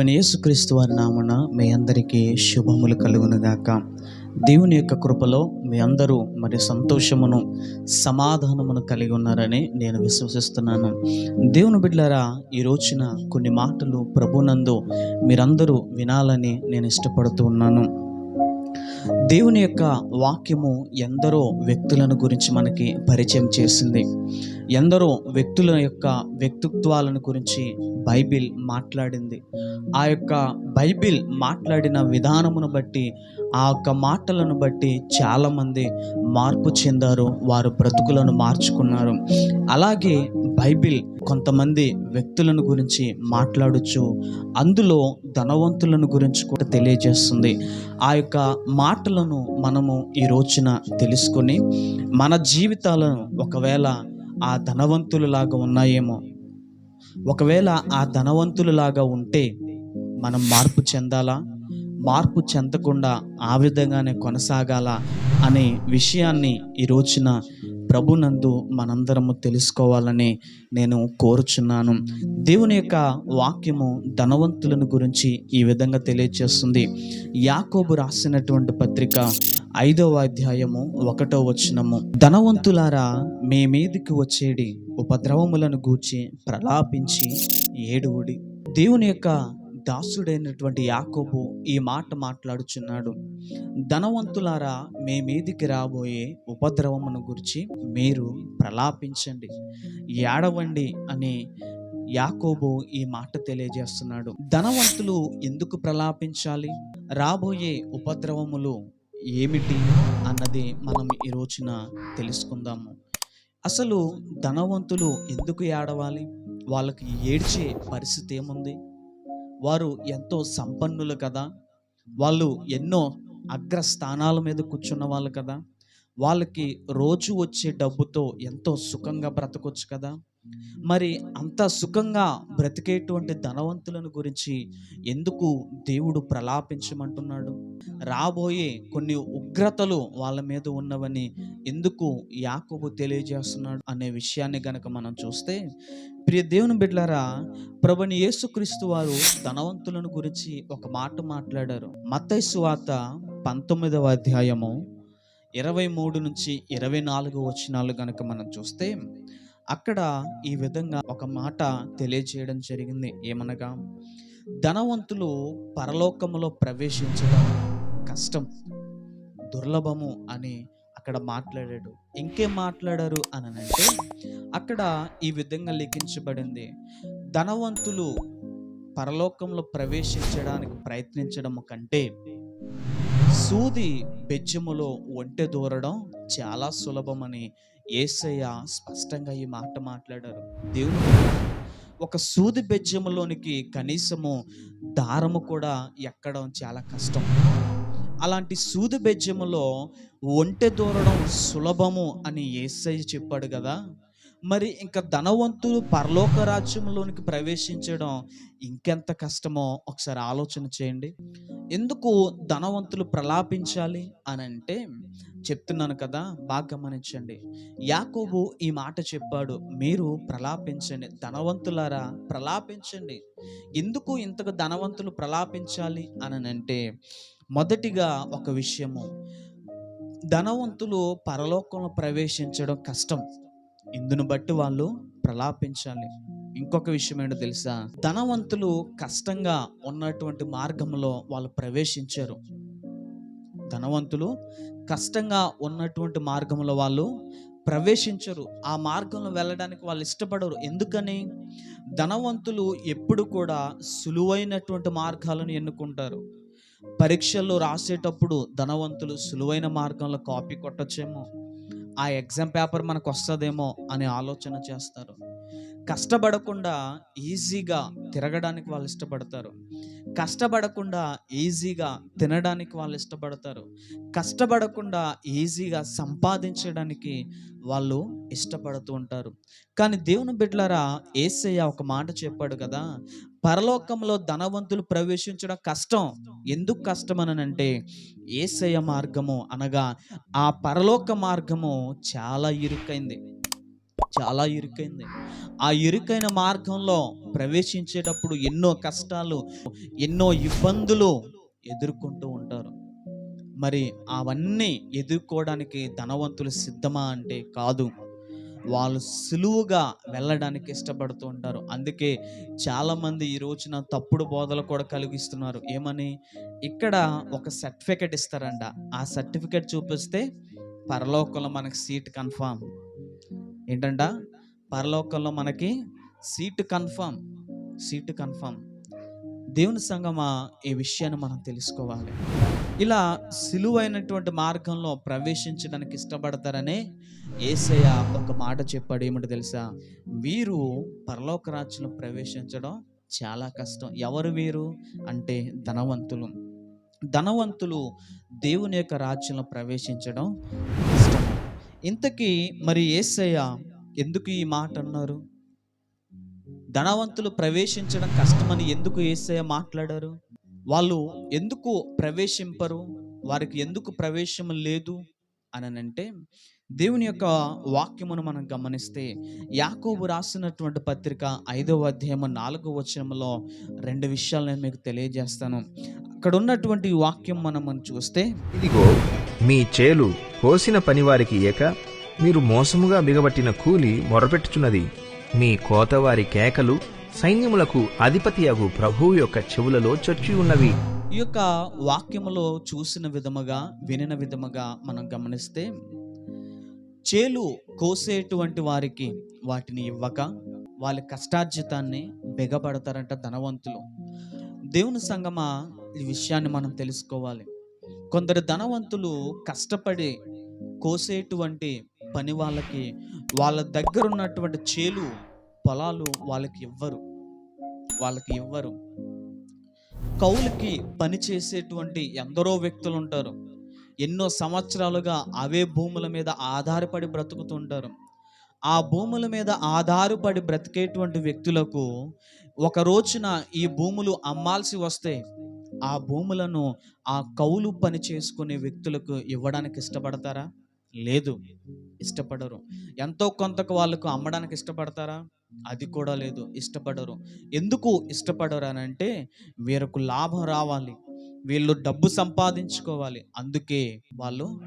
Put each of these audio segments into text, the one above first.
ప్రభుని యేసుక్రీస్తు వారి నామన మీ అందరికీ శుభములు కలుగునుగాక. దేవుని యొక్క కృపలో మీ అందరూ మరి సంతోషమును సమాధానమును కలిగి ఉన్నారని నేను విశ్వసిస్తున్నాను. దేవుని బిడ్డలారా ఈ రోజున కొన్ని మాటలు ప్రభునందు మీరందరూ వినాలని నేను ఇష్టపడుతూ ఉన్నాను. దేవుని యొక్క వాక్యము ఎందరో వ్యక్తులను గురించి మనకి పరిచయం చేసింది. ఎందరో వ్యక్తుల యొక్క వ్యక్తిత్వాలను గురించి బైబిల్ మాట్లాడింది. ఆ యొక్క బైబిల్ మాట్లాడిన విధానమును బట్టి ఆ యొక్క మాటలను బట్టి చాలామంది మార్పు చెందారు వారు బ్రతుకులను మార్చుకున్నారు. అలాగే బైబిల్ కొంతమంది వ్యక్తులను గురించి మాట్లాడచ్చు అందులో ధనవంతులను గురించి కూడా తెలియజేస్తుంది. ఆ యొక్క మాటలను మనము ఈ రోజున తెలుసుకొని మన జీవితాలను ఒకవేళ ఆ ధనవంతులలాగా ఉన్నాయేమో ఒకవేళ ఆ ధనవంతులలాగా ఉంటే మనం మార్పు చెందాలా? మార్పు చెందకుండా ఆ విధంగానే కొనసాగాల? అనే విషయాన్ని ఈ రోజున ప్రభునందు మనందరము తెలుసుకోవాలని నేను కోరుచున్నాను. దేవుని యొక్క వాక్యము ధనవంతులను గురించి ఈ విధంగా తెలియజేస్తుంది యాకోబు రాసినటువంటి పత్రిక ఐదవ అధ్యాయము ఒకటో వచనము. ధనవంతులారా మీ మీదికి వచ్చేడి ఉపద్రవములను గూర్చి ప్రలాపించి ఏడువుడి. దేవుని యొక్క దాసుడైనటువంటి యాకోబు ఈ మాట మాట్లాడుచున్నాడు. ధనవంతులారా మీ మీదికి రాబోయే ఉపద్రవమును గురించి మీరు ప్రలాపించండి. ఏడవండి అని యాకోబు ఈ మాట తెలియజేస్తున్నాడు. ధనవంతులు ఎందుకు ప్రలాపించాలి? రాబోయే ఉపద్రవములు ఏమిటి? అన్నది మనం ఈ రోజున తెలుసుకుందాము. అసలు ధనవంతులు ఎందుకు ఏడవాలి? వాళ్ళకి ఏడ్చే పరిస్థితి ఏముంది? వారు ఎంతో సంపన్నులు కదా. వాళ్ళు ఎన్నో అగ్రస్థానాల మీద కూర్చున్న వాళ్ళు కదా. వాళ్ళకి రోజు వచ్చే డబ్బుతో ఎంతో సుఖంగా బ్రతకొచ్చు కదా. మరి అంత సుఖంగా బ్రతికేటువంటి ధనవంతులను గురించి ఎందుకు దేవుడు ప్రలాపించమంటున్నాడు? రాబోయే కొన్ని ఉగ్రతలు వాళ్ళ మీద ఉన్నవని ఎందుకు యాకోబు తెలియజేస్తున్నాడు అనే విషయాన్ని గనక మనం చూస్తే ప్రియ దేవుని బిడ్డలారా ప్రభుని యేసుక్రీస్తు వారు ధనవంతులను గురించి ఒక మాట మాట్లాడారు. మత్తైసు వార్త పంతొమ్మిదవ అధ్యాయము ఇరవై మూడు నుంచి ఇరవై నాలుగు వచనాలు గనక మనం చూస్తే అక్కడ ఈ విధంగా ఒక మాట తెలియజేయడం జరిగింది. ఏమనగా ధనవంతులు పరలోకములో ప్రవేశించడం కష్టం దుర్లభము అని అక్కడ మాట్లాడాడు. ఇంకేం మాట్లాడారు అని అంటే అక్కడ ఈ విధంగా లిఖించబడింది. ధనవంతులు పరలోకంలో ప్రవేశించడానికి ప్రయత్నించడం కంటే సూది బెజ్జములో ఒంటె దూరడం చాలా సులభమని ఏసయ్య స్పష్టంగా ఈ మాట మాట్లాడారు. దేవుడు ఒక సూది బెజ్జంలోనికి కనీసము దారము కూడా ఎక్కడం చాలా కష్టం. అలాంటి సూది బెజ్జములో ఒంటె దూరడం సులభము అని ఏసయ్య చెప్పాడు కదా. మరి ఇంకా ధనవంతులు పరలోక రాజ్యంలోనికి ప్రవేశించడం ఇంకెంత కష్టమో ఒకసారి ఆలోచన చేయండి. ఎందుకు ధనవంతులు ప్రలాపించాలి అని అంటే చెప్తున్నాను కదా బాగా గమనించండి. యాకోబు ఈ మాట చెప్పాడు మీరు ప్రలాపించండి. ధనవంతులారా ప్రలాపించండి. ఎందుకు ఇంతకు ధనవంతులు ప్రలాపించాలి అని అంటే మొదటిగా ఒక విషయము. ధనవంతులు పరలోకంలో ప్రవేశించడం కష్టం. ఇందును బట్టి వాళ్ళు ప్రలాపించాలి. ఇంకొక విషయం ఏంటో తెలుసా? ధనవంతులు కష్టంగా ఉన్నటువంటి మార్గంలో వాళ్ళు ప్రవేశించారు. ధనవంతులు కష్టంగా ఉన్నటువంటి మార్గంలో వాళ్ళు ప్రవేశించరు. ఆ మార్గంలో వెళ్ళడానికి వాళ్ళు ఇష్టపడరు. ఎందుకని? ధనవంతులు ఎప్పుడు కూడా సులువైనటువంటి మార్గాలను ఎన్నుకుంటారు. పరీక్షల్లో రాసేటప్పుడు ధనవంతులు సులువైన మార్గంలో కాపీ కొట్టచ్చేమో. ఆ ఎగ్జామ్ పేపర్ మనకు వస్తుందేమో అనే ఆలోచన చేస్తారు. కష్టపడకుండా ఈజీగా తిరగడానికి వాళ్ళు ఇష్టపడతారు. కష్టపడకుండా ఈజీగా తినడానికి వాళ్ళు ఇష్టపడతారు. కష్టపడకుండా ఈజీగా సంపాదించడానికి వాళ్ళు ఇష్టపడుతూ ఉంటారు. కానీ దేవుని బిడ్డలారా ఏసయ్య ఒక మాట చెప్పాడు కదా పరలోకంలో ధనవంతులు ప్రవేశించడం కష్టం. ఎందుకు కష్టం అని అంటే ఏసయ్య మార్గము అనగా ఆ పరలోక మార్గము చాలా ఇరుకైంది. చాలా ఇరుకైంది. ఆ ఇరుకైన మార్గంలో ప్రవేశించేటప్పుడు ఎన్నో కష్టాలు ఎన్నో ఇబ్బందులు ఎదుర్కొంటూ ఉంటారు. మరి అవన్నీ ఎదుర్కోవడానికి ధనవంతులు సిద్ధమా అంటే కాదు. వాళ్ళు సులువుగా వెళ్ళడానికి ఇష్టపడుతూ ఉంటారు. అందుకే చాలామంది ఈ రోజున తప్పుడు బోధలు కూడా కలిగిస్తున్నారు. ఏమని? ఇక్కడ ఒక సర్టిఫికెట్ ఇస్తారంట. ఆ సర్టిఫికెట్ చూపిస్తే పరలోకంలో మనకి సీట్ కన్ఫామ్. ఏంటంట? పరలోకంలో మనకి సీటు కన్ఫామ్. Seat confirm. దేవుని సంగమా ఈ విషయాన్ని మనం తెలుసుకోవాలి. ఇలా సులువైనటువంటి మార్గంలో ప్రవేశించడానికి ఇష్టపడతారనే ఏసయ్య ఒక మాట చెప్పాడు. ఏమిటి తెలుసా? వీరు పరలోక రాజ్యంలో ప్రవేశించడం చాలా కష్టం. ఎవరు వీరు? అంటే ధనవంతులు. ధనవంతులు దేవుని యొక్క రాజ్యంలో ప్రవేశించడం కష్టం. ఇంతకీ మరి ఏసయ్య ఎందుకు ఈ మాట అన్నారు? ధనవంతులు ప్రవేశించడం కష్టమని ఎందుకు ఏసయ్య మాట్లాడారు? వాళ్ళు ఎందుకు ప్రవేశింపరు? వారికి ఎందుకు ప్రవేశం లేదు? అని అంటే దేవుని యొక్క వాక్యమును మనం గమనిస్తే యాకోబు రాసినటువంటి పత్రిక ఐదవ అధ్యాయము నాలుగవ వచనంలో రెండు విషయాలు నేను మీకు తెలియజేస్తాను. అక్కడ ఉన్నటువంటి వాక్యం మనం మనం చూస్తే ఇదిగో మీ చేలు కోసిన పనివారికి ఇయ్యక మీరు మోసముగా బిగబట్టిన కూలి మొరపెట్టుచున్నది. మీ కోతవారి కేకలు సైన్యములకు అధిపతియగు ప్రభువు యొక్క చెవులలో చొచ్చి ఉన్నవి. ఈ యొక్క వాక్యములో చూసిన విధముగా వినిన విధముగా మనం గమనిస్తే చేలు కోసేటువంటి వారికి వాటిని ఇవ్వక వాళ్ళ కష్టార్జితాన్ని బెగపడతారంట ధనవంతులు. దేవుని సంగమా ఈ విషయాన్ని మనం తెలుసుకోవాలి. కొందరు ధనవంతులు కష్టపడి కోసేటువంటి పని వాళ్ళకి వాళ్ళ దగ్గర ఉన్నటువంటి చేలు పొలాలు వాళ్ళకి ఇవ్వరు. వాళ్ళకి ఇవ్వరు. కౌలుకి పని చేసేటువంటి ఎందరో వ్యక్తులు ఉంటారు. ఎన్నో సంవత్సరాలుగా అవే భూముల మీద ఆధారపడి బ్రతుకుతుంటారు. ఆ భూముల మీద ఆధారపడి బ్రతికేటువంటి వ్యక్తులకు ఒక రోజున ఈ భూములు అమ్మాల్సి వస్తే ఆ భూములను ఆ కౌలు పని చేసుకునే వ్యక్తులకు ఇవ్వడానికి ఇష్టపడతారా? లేదు. ఇష్టపడరు. ఎంతో కొంతకు వాళ్ళకు అమ్మడానికి ఇష్టపడతారా? అది కూడా లేదు. ఇష్టపడరు. ఎందుకు ఇష్టపడరు అని అంటే వీరకు లాభం రావాలి. వీళ్ళు డబ్బు సంపాదించుకోవాలి. అందుకే వాళ్ళు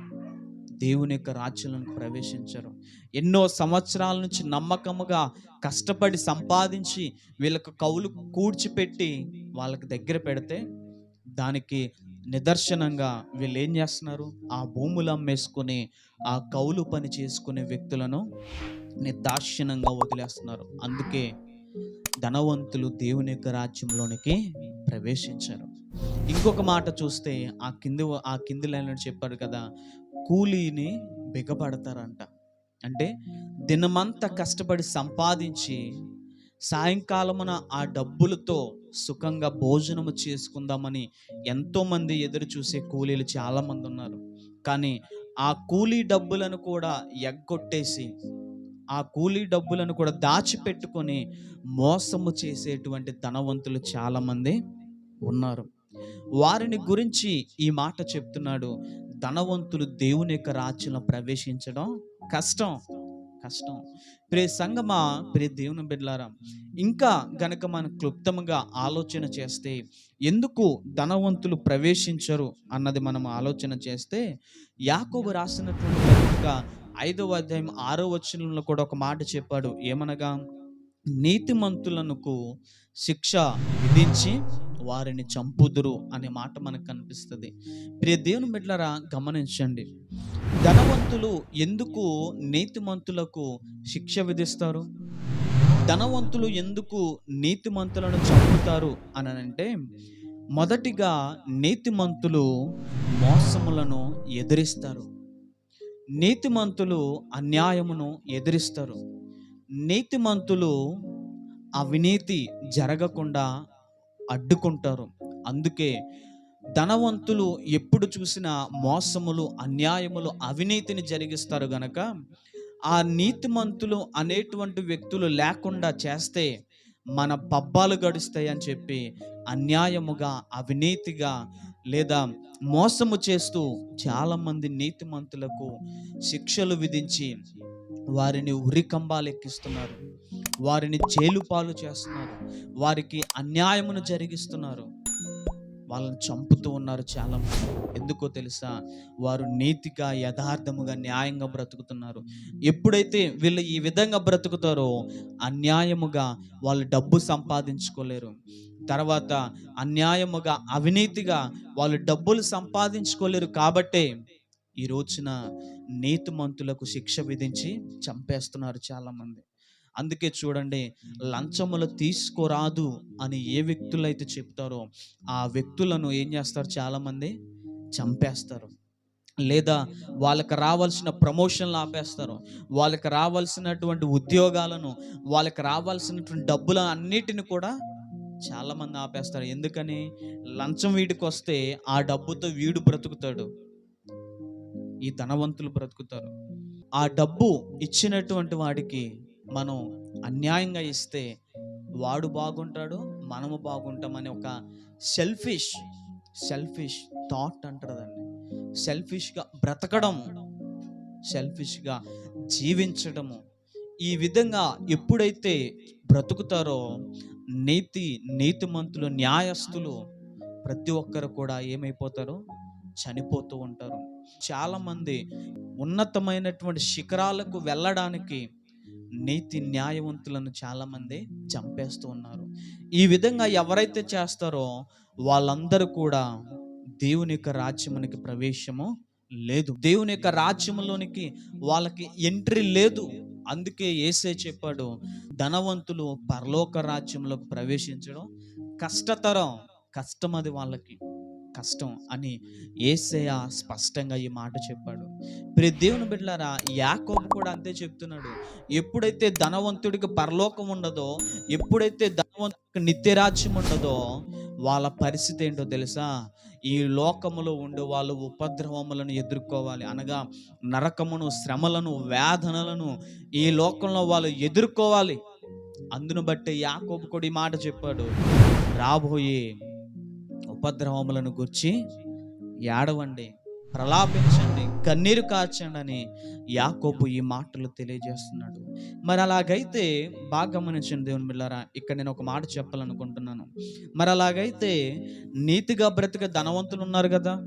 దేవుని యొక్క రాజ్యంలోకి ప్రవేశించరు. ఎన్నో సంవత్సరాల నుంచి నమ్మకముగా కష్టపడి సంపాదించి వీళ్ళకు కౌలు కూర్చిపెట్టి వాళ్ళకి దగ్గర పెడితే దానికి నిదర్శనంగా వీళ్ళు ఏం చేస్తున్నారు? ఆ భూములు అమ్మేసుకుని ఆ కౌలు పని చేసుకునే వ్యక్తులను దార్శనంగా వదిలేస్తున్నారు. అందుకే ధనవంతులు దేవుని యొక్క రాజ్యంలోనికి ప్రవేశించారు. ఇంకొక మాట చూస్తే ఆ కింది ఆ కింది లైన్లో చెప్పారు కదా కూలీని బిగపడతారంట. అంటే దినమంతా కష్టపడి సంపాదించి సాయంకాలమున ఆ డబ్బులతో సుఖంగా భోజనము చేసుకుందామని ఎంతోమంది ఎదురు చూసే కూలీలు చాలామంది ఉన్నారు. కానీ ఆ కూలీ డబ్బులను కూడా ఎగ్గొట్టేసి ఆ కూలీ డబ్బులను కూడా దాచిపెట్టుకొని మోసము చేసేటువంటి ధనవంతులు చాలామంది ఉన్నారు. వారిని గురించి ఈ మాట చెప్తున్నాడు. ధనవంతులు దేవుని యొక్క రాజ్యంలో ప్రవేశించడం కష్టం. కష్టం. ప్రే సంగమా ప్రే దేవుని బిడ్లారా ఇంకా గనక మనం క్లుప్తంగా ఆలోచన చేస్తే ఎందుకు ధనవంతులు ప్రవేశించరు అన్నది మనం ఆలోచన చేస్తే యాకోబు రాసినటువంటి ఐదవ అధ్యాయం ఆరో వచనంలో కూడా ఒక మాట చెప్పాడు. ఏమనగా నీతిమంతులకు శిక్ష విధించి వారిని చంపుదురు అనే మాట మనకు కనిపిస్తుంది. ప్రియ దేవుని బిడ్డలరా గమనించండి. ధనవంతులు ఎందుకు నీతిమంతులకు శిక్ష విధిస్తారు? ధనవంతులు ఎందుకు నీతిమంతులను చంపుతారు అని అంటే మొదటిగా నీతిమంతులు మోసములను ఎదిరిస్తారు. నీతిమంతులు అన్యాయమును ఎదిరిస్తారు. నీతిమంతులు అవినీతి జరగకుండా అడ్డుకుంటారు. అందుకే ధనవంతులు ఎప్పుడు చూసినా మోసములు అన్యాయములు అవినీతిని జరిగిస్తారు గనక ఆ నీతిమంతులు అనేటువంటి వ్యక్తులు లేకుండా చేస్తే మన పబ్బాలు గడుస్తాయని చెప్పి అన్యాయముగా అవినీతిగా లేదా మోసము చేస్తూ చాలామంది నీతిమంతులకు శిక్షలు విధించి వారిని ఉరికంబాలు ఎక్కిస్తున్నారు. వారిని జైలు పాలు చేస్తున్నారు. వారికి అన్యాయమును జరిగిస్తున్నారు. వాళ్ళని చంపుతూ ఉన్నారు చాలా మంది ఎందుకో తెలుసా? వారు నీతిగా యథార్థముగా న్యాయంగా బ్రతుకుతున్నారు. ఎప్పుడైతే వీళ్ళు ఈ విధంగా బ్రతుకుతారో అన్యాయముగా వాళ్ళు డబ్బు సంపాదించుకోలేరు. తర్వాత అన్యాయముగా అవినీతిగా వాళ్ళు డబ్బులు సంపాదించుకోలేరు కాబట్టే ఈ రోజున నీతిమంతులకు శిక్ష విధించి చంపేస్తున్నారు చాలామంది. అందుకే చూడండి లంచములు తీసుకోరాదు అని ఏ వ్యక్తులైతే చెప్తారో ఆ వ్యక్తులను ఏం చేస్తారు చాలామంది? చంపేస్తారు. లేదా వాళ్ళకి రావాల్సిన ప్రమోషన్లు ఆపేస్తారు. వాళ్ళకి రావాల్సినటువంటి ఉద్యోగాలను వాళ్ళకి రావాల్సినటువంటి డబ్బుల అన్నిటిని కూడా చాలామంది ఆపేస్తారు. ఎందుకని? లంచం వీడికి వస్తే ఆ డబ్బుతో వీడు బ్రతుకుతాడు. ఈ ధనవంతులు బ్రతుకుతారు. ఆ డబ్బు ఇచ్చినటువంటి వాడికి మనం అన్యాయంగా ఇస్తే వాడు బాగుంటాడు మనము బాగుంటామని ఒక సెల్ఫిష్ సెల్ఫిష్ థాట్ అంటారు దాన్ని. సెల్ఫిష్గా బ్రతకడం సెల్ఫిష్గా జీవించడము. ఈ విధంగా ఎప్పుడైతే బ్రతుకుతారో నీతి నీతిమంతులు న్యాయస్తులు ప్రతి ఒక్కరు కూడా ఏమైపోతారు? చనిపోతూ ఉంటారు. చాలామంది ఉన్నతమైనటువంటి శిఖరాలకు వెళ్ళడానికి నీతి న్యాయవంతులను చాలామంది చంపేస్తూ ఉన్నారు. ఈ విధంగా ఎవరైతే చేస్తారో వాళ్ళందరూ కూడా దేవుని యొక్క రాజ్యమునికి ప్రవేశము లేదు. దేవుని యొక్క రాజ్యములోనికి వాళ్ళకి ఎంట్రీ లేదు. అందుకే ఏసే చెప్పాడు ధనవంతులు పరలోక రాజ్యంలోకి ప్రవేశించడం కష్టతరం కష్టం అది వాళ్ళకి కష్టం అని ఏసయ స్పష్టంగా ఈ మాట చెప్పాడు. ప్రి దేవుని బిడ్డలారా యాకోబు కూడా అంతే చెప్తున్నాడు ఎప్పుడైతే ధనవంతుడికి పరలోకం ఉండదో ఎప్పుడైతే ధనవంతుడికి నిత్యరాజ్యం ఉండదో వాళ్ళ పరిస్థితి ఏంటో తెలుసా? ఈ లోకములో ఉండే వాళ్ళు ఉపద్రవములను ఎదుర్కోవాలి. అనగా నరకమును శ్రమలను వేదనలను ఈ లోకంలో వాళ్ళు ఎదుర్కోవాలి. అందును బట్టి యాకోబు కూడా ఈ మాట చెప్పాడు. రాబోయే ఉపద్రవములను గుర్చి ఏడవండి. ప్రలాపించండి కన్నీరు కార్చండి అని యాకోపు ఈ మాటలు తెలియజేస్తున్నాడు. మరి అలాగైతే బాగా గమనించండి దేవుని బిళ్ళారా ఇక్కడ నేను ఒక మాట చెప్పాలనుకుంటున్నాను. మరి అలాగైతే నీతిగా బ్రతిక ధనవంతులు ఉన్నారు కదా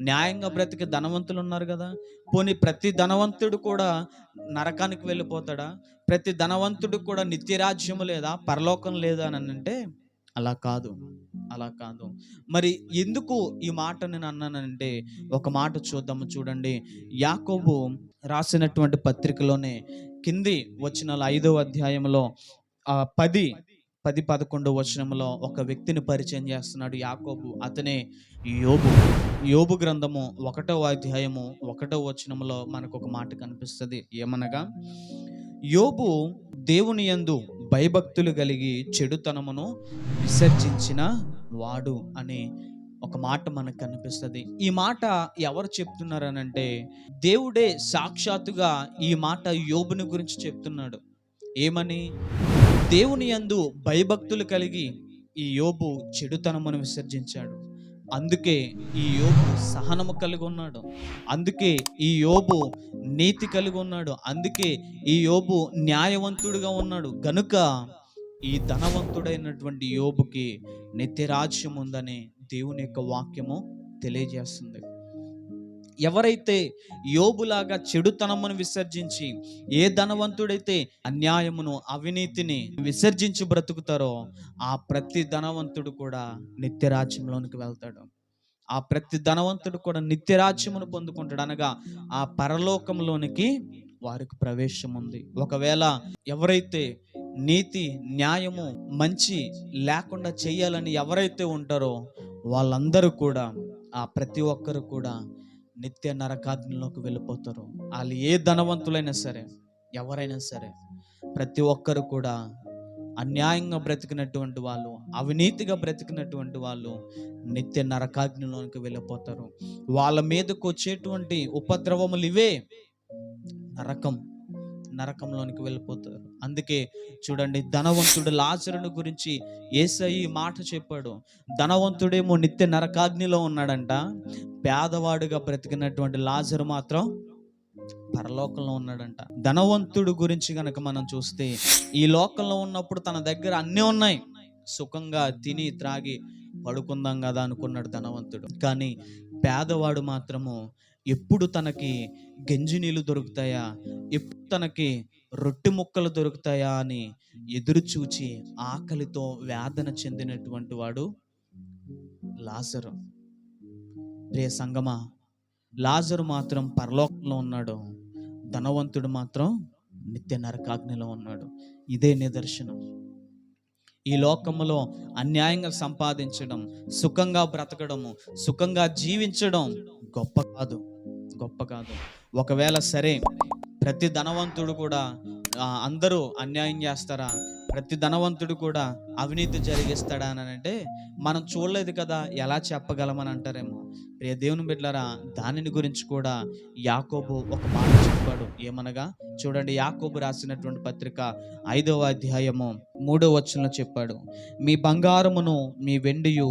న్యాయంగా బ్రతికే ధనవంతులు ఉన్నారు కదా పోనీ ప్రతి ధనవంతుడు కూడా నరకానికి వెళ్ళిపోతాడా ప్రతి ధనవంతుడు కూడా నిత్యరాజ్యము లేదా పరలోకం లేదా అని అంటే అలా కాదు. అలా కాదు. మరి ఎందుకు ఈ మాట నేను అన్నానంటే ఒక మాట చూద్దాము చూడండి. యాకోబు రాసినటువంటి పత్రికలోనే కింది వచ్చిన ఐదో అధ్యాయంలో పది పది పదకొండు వచనంలో ఒక వ్యక్తిని పరిచయం చేస్తున్నాడు యాకోబు. అతనే యోబు. యోబు గ్రంథము ఒకటో అధ్యాయము ఒకటో వచనంలో మనకు ఒక మాట కనిపిస్తుంది. ఏమనగా యోబు దేవుని యందు భయభక్తులు కలిగి చెడుతనమును విసర్జించిన వాడు అనే ఒక మాట మనకు కనిపిస్తుంది. ఈ మాట ఎవరు చెప్తున్నారనంటే దేవుడే సాక్షాత్తుగా ఈ మాట యోబుని గురించి చెప్తున్నాడు. ఏమని? దేవుని యందు భయభక్తులు కలిగి ఈ యోబు చెడుతనమును విసర్జించాడు. అందుకే ఈ యోబు సహనము కలిగి ఉన్నాడు అందుకే ఈ యోబు నీతి కలిగి ఉన్నాడు అందుకే ఈ యోబు న్యాయవంతుడిగా ఉన్నాడు. గనుక ఈ ధనవంతుడైనటువంటి యోబుకి నిత్యరాజ్యం ఉందని దేవుని యొక్క వాక్యము తెలియజేస్తుంది. ఎవరైతే యోబులాగా చెడుతనమును విసర్జించి ఏ ధనవంతుడైతే అన్యాయమును అవినీతిని విసర్జించి బ్రతుకుతారో ఆ ప్రతి ధనవంతుడు కూడా నిత్యరాజ్యంలోనికి వెళ్తాడు. ఆ ప్రతి ధనవంతుడు కూడా నిత్యరాజ్యమును పొందుకుంటాడు. అనగా ఆ పరలోకంలోనికి వారికి ప్రవేశం ఉంది. ఒకవేళ ఎవరైతే నీతి న్యాయము మంచి లేకుండా చేయాలని ఎవరైతే ఉంటారో వాళ్ళందరూ కూడా ఆ ప్రతి ఒక్కరు కూడా నిత్య నరకాగ్నిలోకి వెళ్ళిపోతారు. వాళ్ళు ఏ ధనవంతులైనా సరే ఎవరైనా సరే ప్రతి ఒక్కరు కూడా అన్యాయంగా బ్రతికినటువంటి వాళ్ళు అవినీతిగా బ్రతికినటువంటి వాళ్ళు నిత్య నరకాగ్నిలోనికి వెళ్ళిపోతారు. వాళ్ళ మీదకు వచ్చేటువంటి ఉపద్రవములు ఇవే నరకం. నరకంలోనికి వెళ్ళిపోతారు. అందుకే చూడండి ధనవంతుడు లాజరుని గురించి ఏసై ఈ మాట చెప్పాడు. ధనవంతుడేమో నిత్య నరకాగ్నిలో ఉన్నాడంట. పేదవాడుగా బ్రతికినటువంటి లాజరు మాత్రం పరలోకంలో ఉన్నాడంట. ధనవంతుడు గురించి కనుక మనం చూస్తే ఈ లోకంలో ఉన్నప్పుడు తన దగ్గర అన్నీ ఉన్నాయి. సుఖంగా తిని త్రాగి పడుకుందాం కదా అనుకున్నాడు ధనవంతుడు. కానీ పేదవాడు మాత్రము ఎప్పుడు తనకి గంజి నీళ్ళు దొరుకుతాయా? ఎప్పుడు తనకి రొట్టె ముక్కలు దొరుకుతాయా అని ఎదురు చూచి ఆకలితో వేదన చెందినటువంటి వాడు లాజరు. ప్రియ సంగమా లాజరు మాత్రం పరలోకంలో ఉన్నాడు. ధనవంతుడు మాత్రం నిత్య నరకాగ్నిలో ఉన్నాడు. ఇదే నిదర్శనం. ఈ లోకములో అన్యాయంగా సంపాదించడం సుఖంగా బ్రతకడము సుఖంగా జీవించడం గొప్ప కాదు. గొప్ప కాదు. ఒకవేళ సరే ప్రతి ధనవంతుడు కూడా అందరూ అన్యాయం చేస్తారా? ప్రతి ధనవంతుడు కూడా అవినీతి జరిగిస్తాడా అని అంటే మనం చూడలేదు కదా ఎలా చెప్పగలమని అంటారేమో. ప్రియ దేవుని బిడ్డరా దానిని గురించి కూడా యాకోబు ఒక మాట చెప్పాడు. ఏమనగా చూడండి యాకోబు రాసినటువంటి పత్రిక ఐదవ అధ్యాయము మూడవ వచనంలో చెప్పాడు మీ బంగారమును మీ వెండియు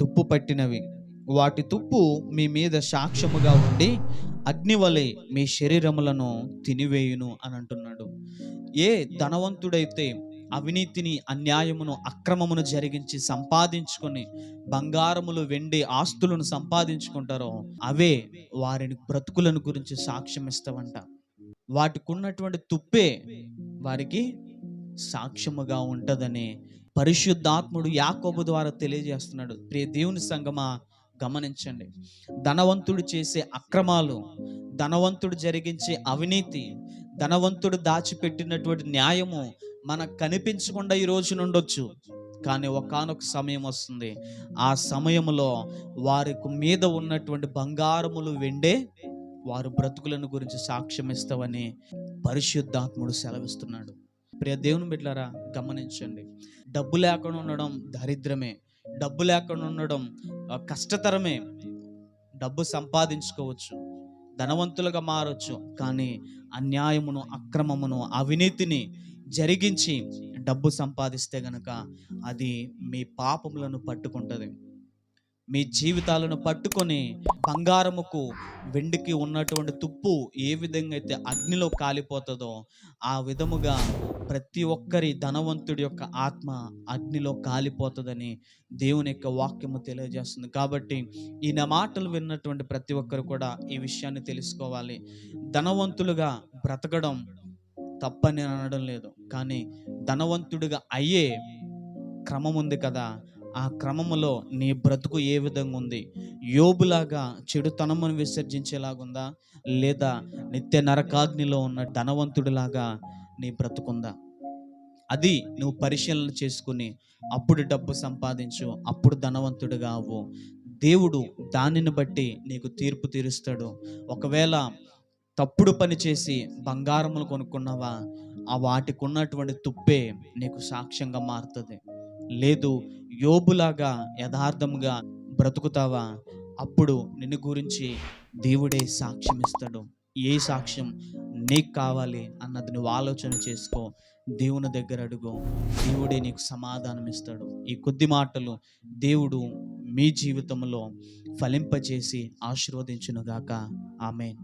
తుప్పు పట్టినవి. వాటి తుప్పు మీ మీద సాక్ష్యముగా ఉండి అగ్నివలే మీ శరీరములను తినివేయును అని అంటున్నాడు. ఏ ధనవంతుడైతే అవినీతిని అన్యాయమును అక్రమమును జరిగించి సంపాదించుకొని బంగారములు వెండి ఆస్తులను సంపాదించుకుంటారో అవే వారిని బ్రతుకులను గురించి సాక్ష్యం ఇస్తావంట వాటికి ఉన్నటువంటి తుప్పే వారికి సాక్ష్యముగా ఉంటుందని పరిశుద్ధాత్ముడు యాకోబు ద్వారా తెలియజేస్తున్నాడు. ప్రియ దేవుని సంగమా గమనించండి. ధనవంతుడు చేసే అక్రమాలు ధనవంతుడు జరిగించే అవినీతి ధనవంతుడు దాచిపెట్టినటువంటి న్యాయము మనకు కనిపించకుండా ఈ రోజు నుండొచ్చు. కానీ ఒకానొక సమయం వస్తుంది. ఆ సమయంలో వారికి మీద ఉన్నటువంటి బంగారములు వెండే వారు బ్రతుకులను గురించి సాక్ష్యం ఇస్తావని పరిశుద్ధాత్ముడు సెలవిస్తున్నాడు. ప్రియ దేవుని బిడ్డారా గమనించండి. డబ్బు లేకుండా ఉండడం దరిద్రమే. డబ్బు లేకుండా ఉండడం కష్టతరమే డబ్బు సంపాదించుకోవచ్చు ధనవంతులుగా మారొచ్చు కానీ అన్యాయమును అక్రమమును అవినీతిని జరిగించి డబ్బు సంపాదిస్తే గనక అది మీ పాపములను పట్టుకుంటుంది. మీ జీవితాలను పట్టుకొని బంగారముకు వెండికి ఉన్నటువంటి తుప్పు ఏ విధంగా అయితే అగ్నిలో కాలిపోతుందో ఆ విధముగా ప్రతి ఒక్కరి ధనవంతుడి యొక్క ఆత్మ అగ్నిలో కాలిపోతుందని దేవుని యొక్క వాక్యము తెలియజేస్తుంది. కాబట్టి ఈ మాటలు విన్నటువంటి ప్రతి ఒక్కరు కూడా ఈ విషయాన్ని తెలుసుకోవాలి. ధనవంతులుగా బ్రతకడం తప్పని అనడం లేదు. కానీ ధనవంతుడిగా అయ్యే క్రమం ఉంది కదా ఆ క్రమములో నీ బ్రతుకు ఏ విధంగా ఉంది? యోబులాగా చెడుతనమును విసర్జించేలాగుందా? లేదా నిత్య నరకాగ్నిలో ఉన్న ధనవంతుడిలాగా నీ బ్రతుకుందా? అది నువ్వు పరిశీలన చేసుకుని అప్పుడు డబ్బు సంపాదించు అప్పుడు ధనవంతుడిగా అవ్వు. దేవుడు దానిని బట్టి నీకు తీర్పు తీరుస్తాడు. ఒకవేళ తప్పుడు పని చేసి బంగారములు కొనుక్కున్నావా ఆ వాటికి ఉన్నటువంటి తుప్పే నీకు సాక్ష్యంగా మారుతుంది. లేదు యోబులాగా యథార్థంగా బ్రతుకుతావా? అప్పుడు నిన్ను గురించి దేవుడే సాక్ష్యం ఇస్తాడు ఏ సాక్ష్యం నీకు కావాలి అన్నది నువ్వు ఆలోచన చేసుకో. దేవుని దగ్గర అడుగు. దేవుడే నీకు సమాధానం ఇస్తాడు ఈ కొద్ది మాటలు దేవుడు మీ జీవితంలో ఫలింపజేసి ఆశీర్వదించునుగాక. ఆమె